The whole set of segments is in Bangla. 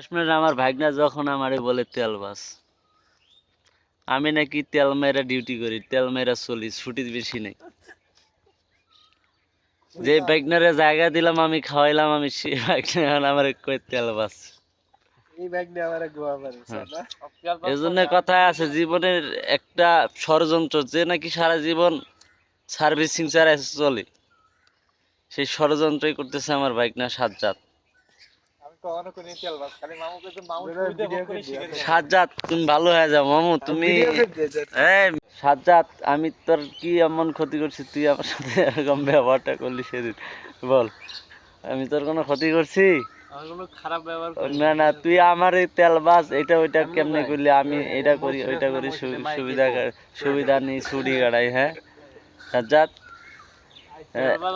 কাশ্মীরে আমার ভাগনা যখন আমারে বলে তেল বাস আমি নাকি তেল মেরা ডিউটি করি তেল মেরা চলি ছুটি বেশি নেই। যে ভাগনারে জায়গা দিলাম আমি খাওয়াইলাম আমি সেই ভাগনা এখন আমার কই তেল বাস এই ব্যাগ নিয়ে আমার গোয়া পারে হ্যাঁ। না? এই জন্য কথায় আছে জীবনের একটা ষড়যন্ত্র যে নাকি সারা জীবন সার্ভিসিং ছাড়া চলে। সেই ষড়যন্ত্রই করতেছে আমার বাইক না সাত আমি কখনো কোন তেল বাস খালি মামু কইছে মামু। সাজ্জাদ তুমি ভালো হয়ে যাও মামু তুমি। এই সাজ্জাদ আমি তোর কি এমন ক্ষতি করছি তুই আমার সাথে এরকম ব্যবহারটা করলি সেদিন বল। আমি তোর কোনো ক্ষতি করছি? খারাপ ব্যবহার না না তুই আমার এই তেল বাস এটা ওইটা কেমনে করলি? আমি এটা করি ওইটা করি সুবিধা সুবিধা নেই ছুটি গাড়াই হ্যাঁ? সাজ্জাদ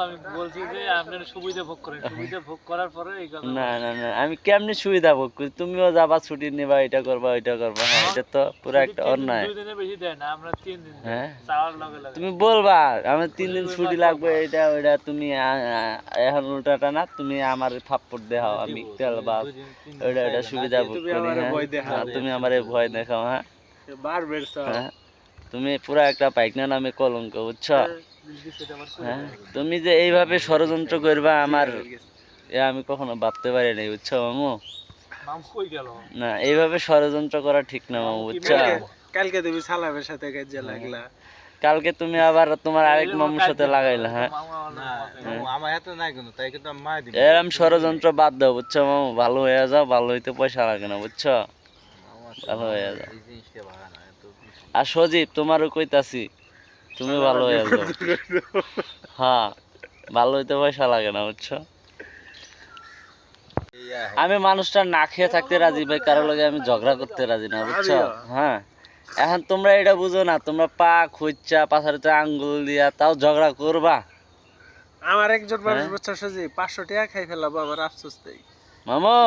আমি বলছি যে আপনার সুবিধা ভোগ করেন। সুবিধা ভোগ করার পরে এই কথা না না না আমি কেমনি সুবিধা ভোগ করি? তুমিও যাবা ছুটি নিবা এটা করবা ওইটা করবা। হ্যাঁ এটা তো পুরো একটা অন্যায়। দুই দিনের বেশি দেয় না আমরা তিন দিন দিই। হ্যাঁ। চাওয়ার লগে লগে। তুমি বলবা আমার তিন দিন ছুটি লাগবে এটা ওইটা তুমি এখন উল্টাটা না তুমি আমার থাপ্পড় দেখাও আমি তেল ওইটা ওইটা সুবিধা ভোগ তুমি করি আমারে হ্যাঁ। ভয় দেখাও। হ্যাঁ, তুমি আমারে ভয় দেখাও হ্যাঁ। সব। হ্যাঁ। তুমি পুরা একটা পাইকনা নামে কলঙ্ক বুঝছ? হ্যাঁ তুমি যে এইভাবে ষড়যন্ত্র করবা আমার এ আমি কখনো ভাবতে পারি নাই বুঝছ মামু? মামু কই গেল? না এইভাবে ষড়যন্ত্র করা ঠিক না মামু বুঝছ? কালকে- তুমি সালামের সাথে কাজে লাগলা। কালকে তুমি আবার তোমার আরেক মামুর সাথে লাগাইলা হ্যাঁ? দিব। এরম ষড়যন্ত্র বাদ দাও বুঝছ মামু? ভালো হয়ে যাও ভালো হইতে পয়সা লাগে না বুঝছ? ভালো হয়ে যাও। আর সজীব তোমারও কইতাছি তুমি ভালো হয়ে যাও। হ্যাঁ ভালো হইতে পয়সা লাগে না বুঝছ? আমি মানুষটা না খেয়ে থাকতে রাজি ভাই কারও লগে আমি ঝগড়া করতে রাজি না বুঝছ? হ্যাঁ। এখন তোমরা এটা বুঝো না তোমরা পা খুঁজছা পাথারিতে আঙ্গুল দিয়া তাও ঝগড়া করবা? আমার একজন মানুষ হ্যাঁ? বুঝছ সুজি পাঁচশো টাকা খাই ফেলাবো আমার আফসোস নেই মামু!